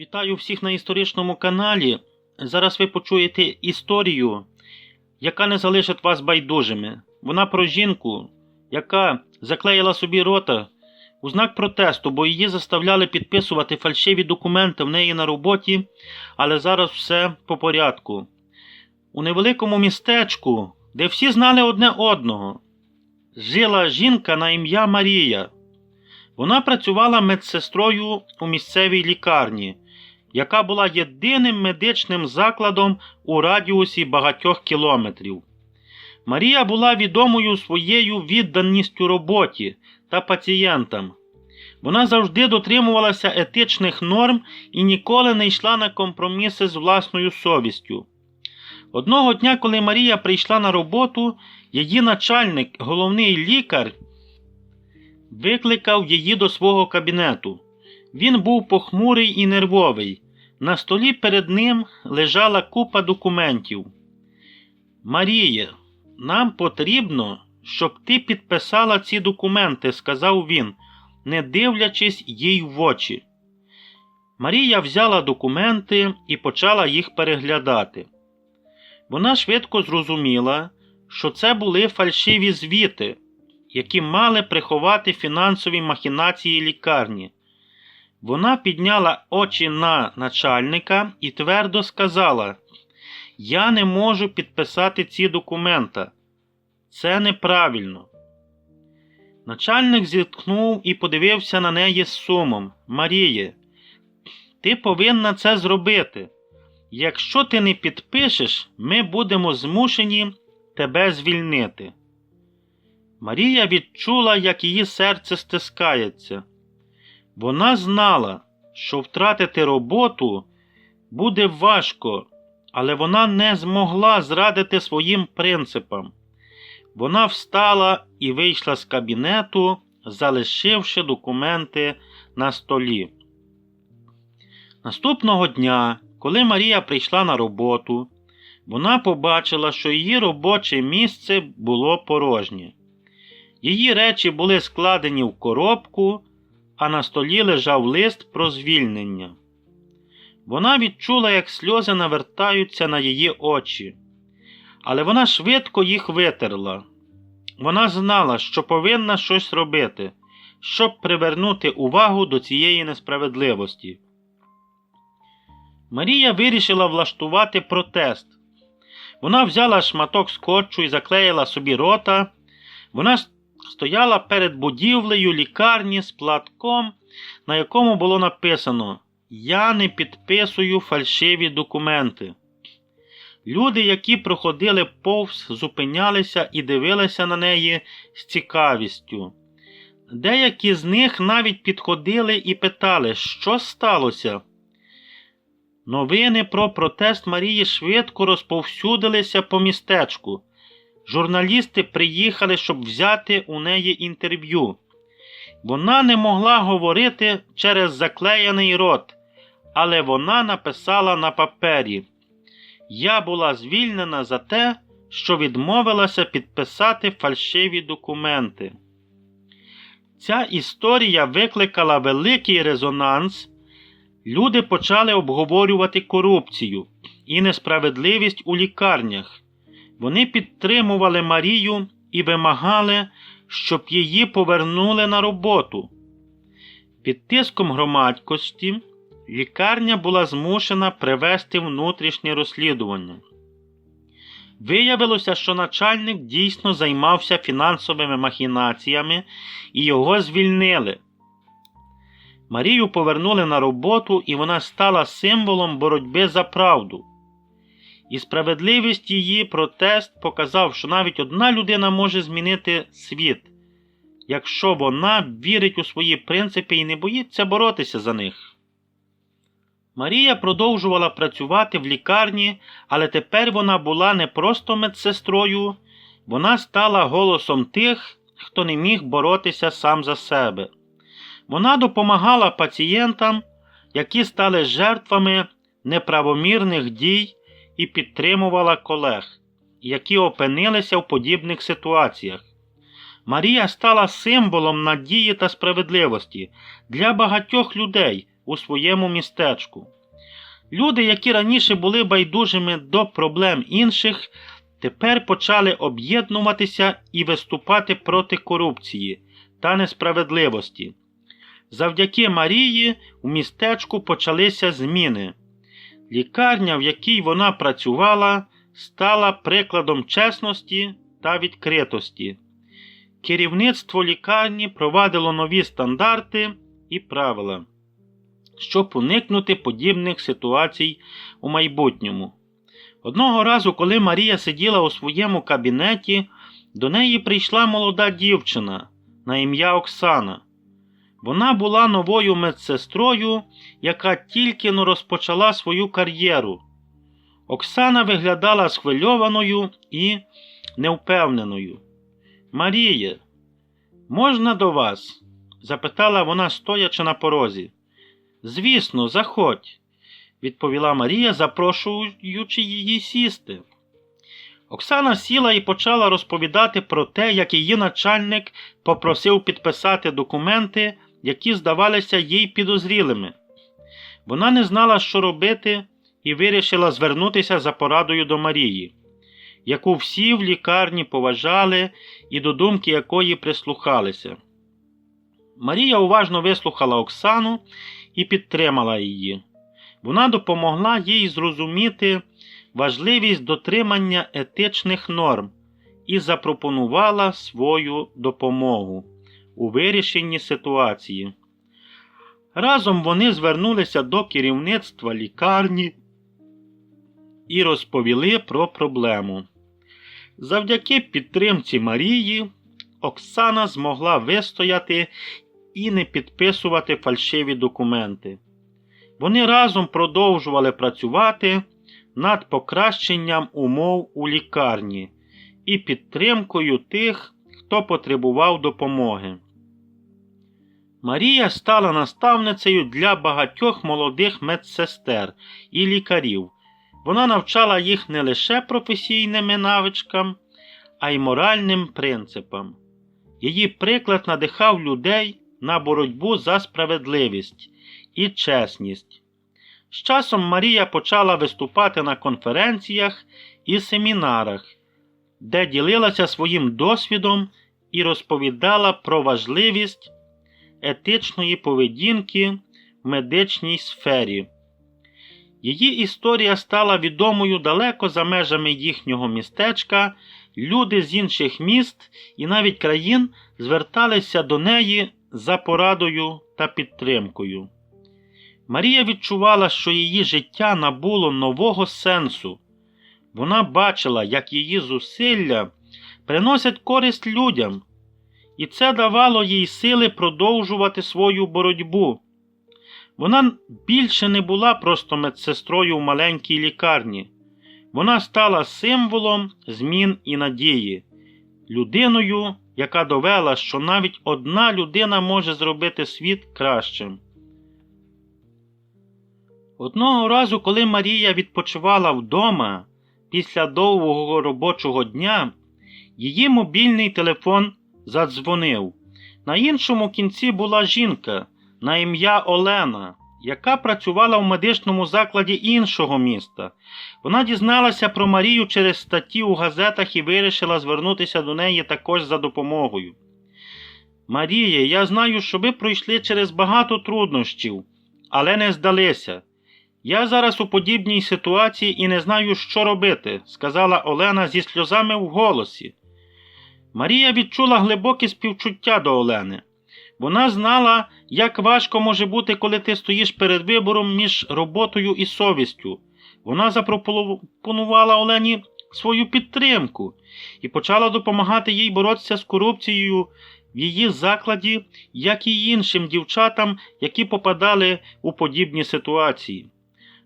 Вітаю всіх на історичному каналі. Зараз ви почуєте історію, яка не залишить вас байдужими. Вона про жінку, яка заклеїла собі рота у знак протесту, бо її заставляли підписувати фальшиві документи в неї на роботі, але зараз все по порядку. У невеликому містечку, де всі знали одне одного, жила жінка на ім'я Марія. Вона працювала медсестрою у місцевій лікарні, яка була єдиним медичним закладом у радіусі багатьох кілометрів. Марія була відомою своєю відданістю роботі та пацієнтам. Вона завжди дотримувалася етичних норм і ніколи не йшла на компроміси з власною совістю. Одного дня, коли Марія прийшла на роботу, її начальник, головний лікар, викликав її до свого кабінету. Він був похмурий і нервовий. На столі перед ним лежала купа документів. Марія, нам потрібно, щоб ти підписала ці документи, сказав він, не дивлячись їй в очі. Марія взяла документи і почала їх переглядати. Вона швидко зрозуміла, що це були фальшиві звіти, які мали приховати фінансові махінації лікарні. Вона підняла очі на начальника і твердо сказала: Я не можу підписати ці документа. Це неправильно. Начальник зіткнув і подивився на неї з сумом. Маріє, ти повинна це зробити. Якщо ти не підпишеш, ми будемо змушені тебе звільнити. Марія відчула, як її серце стискається. Вона знала, що втратити роботу буде важко, але вона не змогла зрадити своїм принципам. Вона встала і вийшла з кабінету, залишивши документи на столі. Наступного дня, коли Марія прийшла на роботу, вона побачила, що її робоче місце було порожнє. Її речі були складені в коробку, а на столі лежав лист про звільнення. Вона відчула, як сльози навертаються на її очі, але вона швидко їх витерла. Вона знала, що повинна щось робити, щоб привернути увагу до цієї несправедливості. Марія вирішила влаштувати протест. Вона взяла шматок скотчу і заклеїла собі рота. Вона стояла перед будівлею лікарні з платком, на якому було написано Я не підписую фальшиві документи. Люди, які проходили повз, зупинялися і дивилися на неї з цікавістю. Деякі з них навіть підходили і питали, що сталося. Новини про протест Марії швидко розповсюдилися по містечку. Журналісти приїхали, щоб взяти у неї інтерв'ю. Вона не могла говорити через заклеєний рот, але вона написала на папері: Я була звільнена за те, що відмовилася підписати фальшиві документи. Ця історія викликала великий резонанс. Люди почали обговорювати корупцію і несправедливість у лікарнях. Вони підтримували Марію і вимагали, щоб її повернули на роботу. Під тиском громадськості лікарня була змушена привести внутрішнє розслідування. Виявилося, що начальник дійсно займався фінансовими махінаціями і його звільнили. Марію повернули на роботу, і вона стала символом боротьби за правду. І справедливість її протест показав, що навіть одна людина може змінити світ, якщо вона вірить у свої принципи і не боїться боротися за них. Марія продовжувала працювати в лікарні, але тепер вона була не просто медсестрою, вона стала голосом тих, хто не міг боротися сам за себе. Вона допомагала пацієнтам, які стали жертвами неправомірних дій і підтримувала колег, які опинилися в подібних ситуаціях. Марія стала символом надії та справедливості для багатьох людей, у своєму містечку. Люди, які раніше були байдужими до проблем інших, тепер почали об'єднуватися і виступати проти корупції та несправедливості. Завдяки Марії у містечку почалися зміни. Лікарня, в якій вона працювала, стала прикладом чесності та відкритості. Керівництво лікарні провадило нові стандарти і правила, щоб уникнути подібних ситуацій у майбутньому. Одного разу, коли Марія сиділа у своєму кабінеті, до неї прийшла молода дівчина на ім'я Оксана. Вона була новою медсестрою, яка тільки но розпочала свою кар'єру. Оксана виглядала схвильованою і невпевненою. Маріє, можна до вас? запитала вона, стоячи на порозі. Звісно, заходь, відповіла Марія, запрошуючи її сісти. Оксана сіла і почала розповідати про те, як її начальник попросив підписати документи, які здавалися їй підозрілими. Вона не знала, що робити, і вирішила звернутися за порадою до Марії, яку всі в лікарні поважали і до думки якої прислухалися. Марія уважно вислухала Оксану і підтримала її. Вона допомогла їй зрозуміти важливість дотримання етичних норм і запропонувала свою допомогу у вирішенні ситуації. Разом вони звернулися до керівництва лікарні і розповіли про проблему. Завдяки підтримці Марії Оксана змогла вистояти і не підписувати фальшиві документи. Вони разом продовжували працювати над покращенням умов у лікарні і підтримкою тих, хто потребував допомоги. Марія стала наставницею для багатьох молодих медсестер і лікарів. Вона навчала їх не лише професійними навичкам, а й моральним принципам. Її приклад надихав людей на боротьбу за справедливість і чесність. З часом Марія почала виступати на конференціях і семінарах, де ділилася своїм досвідом і розповідала про важливість етичної поведінки в медичній сфері. Її історія стала відомою далеко за межами їхнього містечка. Люди з інших міст і навіть країн зверталися до неї за порадою та підтримкою. Марія відчувала, що її життя набуло нового сенсу. Вона бачила, як її зусилля приносять користь людям, і це давало їй сили продовжувати свою боротьбу. Вона більше не була просто медсестрою в маленькій лікарні. Вона стала символом змін і надії, людиною, яка довела, що навіть одна людина може зробити світ кращим. Одного разу, коли Марія відпочивала вдома після довгого робочого дня, її мобільний телефон задзвонив. На іншому кінці була жінка на ім'я Олена, яка працювала в медичному закладі іншого міста. Вона дізналася про Марію через статті у газетах і вирішила звернутися до неї також за допомогою. Марія, я знаю, що ви пройшли через багато труднощів, але не здалися. Я зараз у подібній ситуації і не знаю, що робити, сказала Олена зі сльозами в голосі. Марія відчула глибоке співчуття до Олени. Вона знала, як важко може бути, коли ти стоїш перед вибором між роботою і совістю. Вона запропонувала Олені свою підтримку і почала допомагати їй боротися з корупцією в її закладі, як і іншим дівчатам, які попадали у подібні ситуації.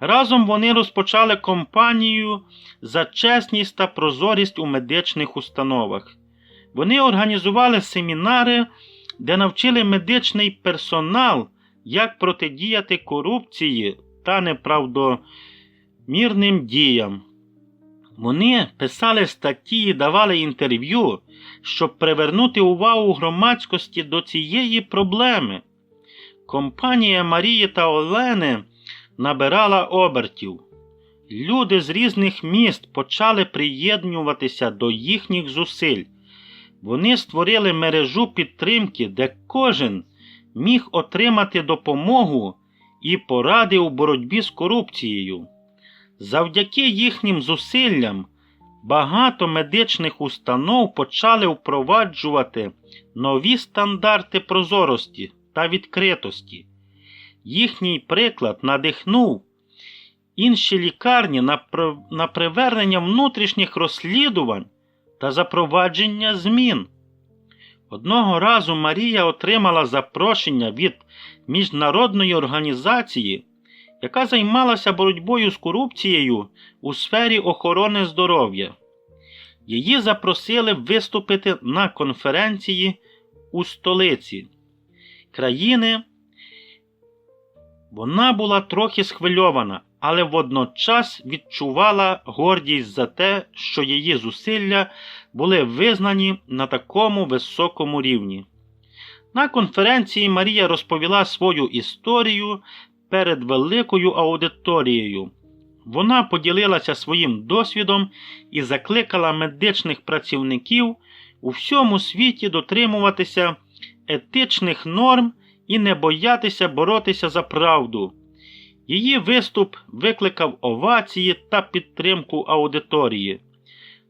Разом вони розпочали кампанію за чесність та прозорість у медичних установах. Вони організували семінари, де навчили медичний персонал, як протидіяти корупції та неправдомірним діям. Вони писали статті і давали інтерв'ю, щоб привернути увагу громадськості до цієї проблеми. Компанія Марії та Олени набирала обертів. Люди з різних міст почали приєднуватися до їхніх зусиль. Вони створили мережу підтримки, де кожен міг отримати допомогу і поради у боротьбі з корупцією. Завдяки їхнім зусиллям багато медичних установ почали впроваджувати нові стандарти прозорості та відкритості. Їхній приклад надихнув інші лікарні на, при- на привернення внутрішніх розслідувань та запровадження змін. Одного разу Марія отримала запрошення від міжнародної організації, яка займалася боротьбою з корупцією у сфері охорони здоров'я. Її запросили виступити на конференції у столиці країни. Вона була трохи схвильована, але водночас відчувала гордість за те, що її зусилля були визнані на такому високому рівні. На конференції Марія розповіла свою історію перед великою аудиторією. Вона поділилася своїм досвідом і закликала медичних працівників у всьому світі дотримуватися етичних норм і не боятися боротися за правду. Її виступ викликав овації та підтримку аудиторії.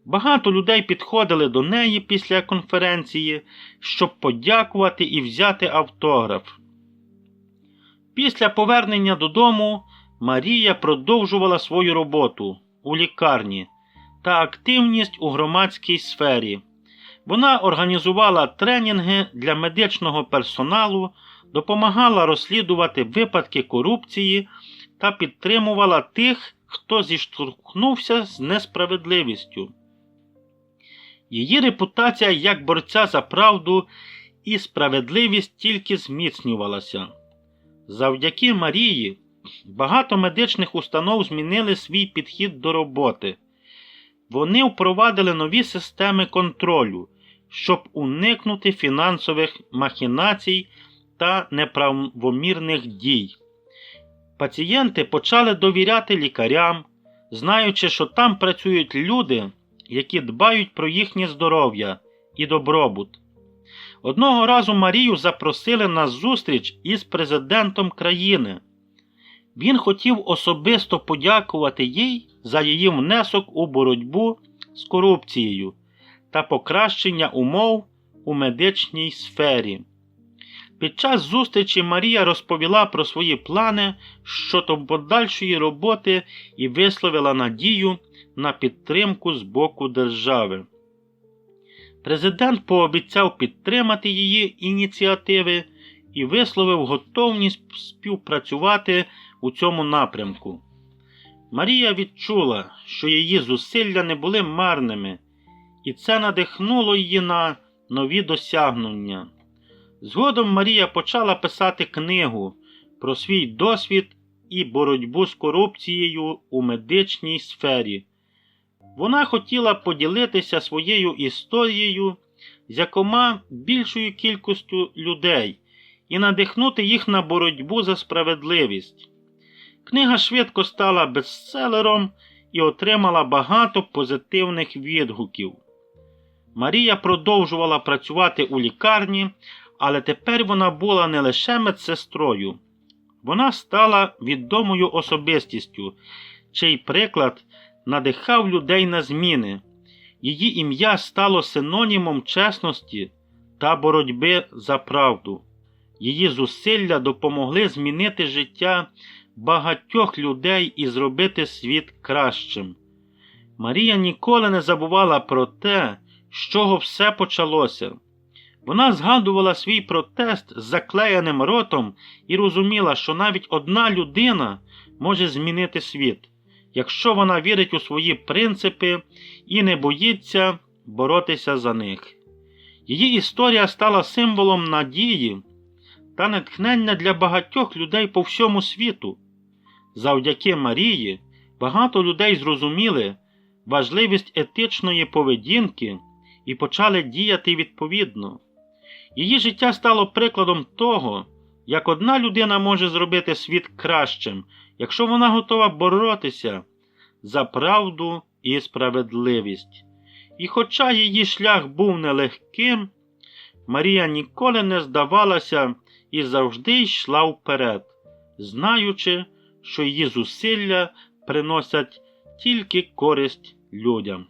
Багато людей підходили до неї після конференції, щоб подякувати і взяти автограф. Після повернення додому Марія продовжувала свою роботу у лікарні та активність у громадській сфері. Вона організувала тренінги для медичного персоналу, допомагала розслідувати випадки корупції та підтримувала тих, хто зіштовхнувся з несправедливістю. Її репутація як борця за правду і справедливість тільки зміцнювалася. Завдяки Марії багато медичних установ змінили свій підхід до роботи. Вони впровадили нові системи контролю, щоб уникнути фінансових махінацій та неправомірних дій. Пацієнти почали довіряти лікарям, знаючи, що там працюють люди, які дбають про їхнє здоров'я і добробут. Одного разу Марію запросили на зустріч із президентом країни. Він хотів особисто подякувати їй за її внесок у боротьбу з корупцією та покращення умов у медичній сфері. Під час зустрічі Марія розповіла про свої плани щодо подальшої роботи і висловила надію на підтримку з боку держави. Президент пообіцяв підтримати її ініціативи і висловив готовність співпрацювати у цьому напрямку. Марія відчула, що її зусилля не були марними, і це надихнуло її на нові досягнення. Згодом Марія почала писати книгу про свій досвід і боротьбу з корупцією у медичній сфері. Вона хотіла поділитися своєю історією з якома більшою кількістю людей і надихнути їх на боротьбу за справедливість. Книга швидко стала бестселером і отримала багато позитивних відгуків. Марія продовжувала працювати у лікарні, але тепер вона була не лише медсестрою. Вона стала відомою особистістю, чий приклад надихав людей на зміни. Її ім'я стало синонімом чесності та боротьби за правду. Її зусилля допомогли змінити життя багатьох людей і зробити світ кращим. Марія ніколи не забувала про те, з чого все почалося. Вона згадувала свій протест з заклеєним ротом і розуміла, що навіть одна людина може змінити світ, якщо вона вірить у свої принципи і не боїться боротися за них. Її історія стала символом надії та натхнення для багатьох людей по всьому світу. Завдяки Марії багато людей зрозуміли важливість етичної поведінки і почали діяти відповідно. Її життя стало прикладом того, як одна людина може зробити світ кращим, якщо вона готова боротися за правду і справедливість. І хоча її шлях був нелегким, Марія ніколи не здавалася і завжди йшла вперед, знаючи, що її зусилля приносять тільки користь людям.